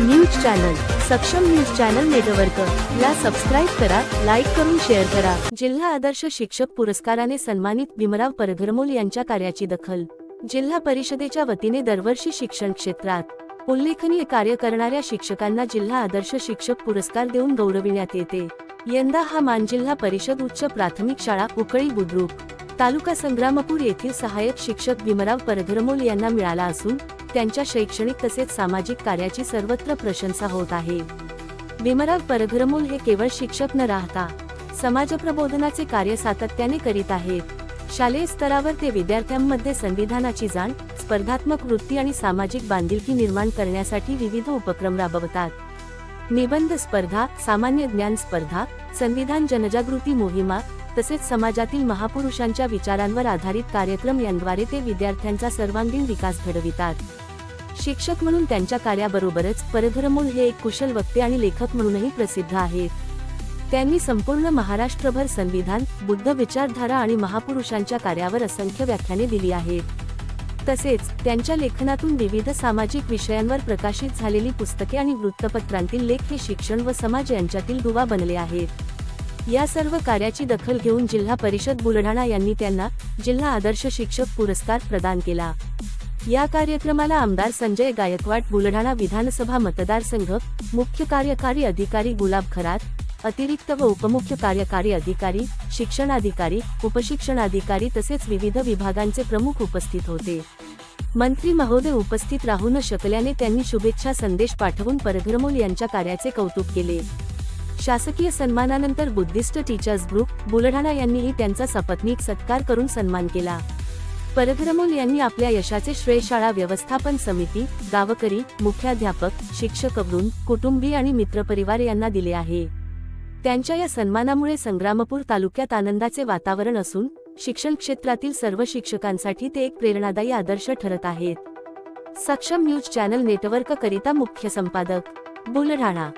News channel Saksham news channel network. ला subscribe करा like करून शेअर करा. जिल्हा आदर्श शिक्षक पुरस्काराने सन्मानित भीमराव परघरमोल यांच्या कार्याची दखल. जिल्हा परिषदेच्या वतीने दरवर्षी शिक्षण क्षेत्रात उल्लेखनीय कार्य करणाऱ्या शिक्षकांना जिल्हा आदर्श शिक्षक पुरस्कार देऊन गौरविण्यात येते. यंदा हा मान जिल्हा परिषद उच्च प्राथमिक शाळा उकळी बुद्रुक तालुका संग्रामपूर येथील सहाय्यक शिक्षक भीमराव परघरमोल यांना मिळाला असून त्यांच्या शैक्षणिक तसेच सामाजिक कार्याची सर्वत्र प्रशंसा होत आहे. भीमराव परघरमोल हे केवळ शिक्षक न राहता समाजप्रबोधनाचे कार्य सातत्याने करीत आहेत. शालेय स्तरावर ते विद्यार्थ्यांमध्ये संविधानाची जाण स्पर्धात्मक वृत्ती आणि सामाजिक बांधिलकी निर्माण करण्यासाठी विविध उपक्रम राबवतात. निबंध स्पर्धा सामान्य ज्ञान स्पर्धा संविधान जनजागृती मोहिमा तसेच समाजातील महापुरुषांच्या विचारांवर आधारित कार्यक्रम यांद्वारे ते विद्यार्थ्यांचा सर्वांगीण विकास घडवितात. शिक्षक म्हणून त्यांच्या कार्याबरोबरच परधरमोल हे एक कुशल वक्ते आणि लेखक म्हणूनही प्रसिद्ध आहेत. त्यांनी संपूर्ण महाराष्ट्रभर संविधान बुद्ध विचारधारा आणि महापुरुषांच्या कार्यावर असंख्य व्याख्याने दिली आहेत. तसेच त्यांच्या लेखनातून विविध सामाजिक विषयांवर प्रकाशित झालेली पुस्तके आणि वृत्तपत्रांतील लेख हे शिक्षण व समाज यांच्यातील दुवा बनले आहेत. या सर्व कार्याची दखल घेऊन जिल्हा परिषद बुलढाणा यांनी त्यांना जिल्हा आदर्श शिक्षक पुरस्कार प्रदान केला. या कार्यक्रमाला आमदार संजय गायकवाड बुलढाणा विधानसभा मतदारसंघ मुख्य कार्यकारी अधिकारी गुलाब खरात अतिरिक्त व उपमुख्य कार्यकारी अधिकारी शिक्षणाधिकारी उपशिक्षणाधिकारी तसेच विविध विभागांचे प्रमुख उपस्थित होते. मंत्री महोदय उपस्थित राहू न शकल्याने त्यांनी शुभेच्छा संदेश पाठवून परघरमोल यांच्या कार्याचे कौतुक केले. शासकीय सन्मानानंतर बुद्धिस्ट टीचर्स ग्रुप बुलढाणा यांनीही त्यांचा सपत्नीक सत्कार करून सन्मान केला. परग्रमोल यांनी आपल्या यशाचे श्रेय शाळा व्यवस्थापन समिती गावकरी मुख्याध्यापक शिक्षक वृंद कुटुंबी आणि मित्रपरिवार यांना दिले आहे. त्यांच्या या सन्मानामुळे संग्रामपूर तालुक्यात आनंदाचे वातावरण असून शिक्षण क्षेत्रातील सर्व शिक्षकांसाठी ते एक प्रेरणादायी आदर्श ठरत आहेत. सक्षम न्यूज चॅनल नेटवर्क करिता मुख्य संपादक बुलढाणा.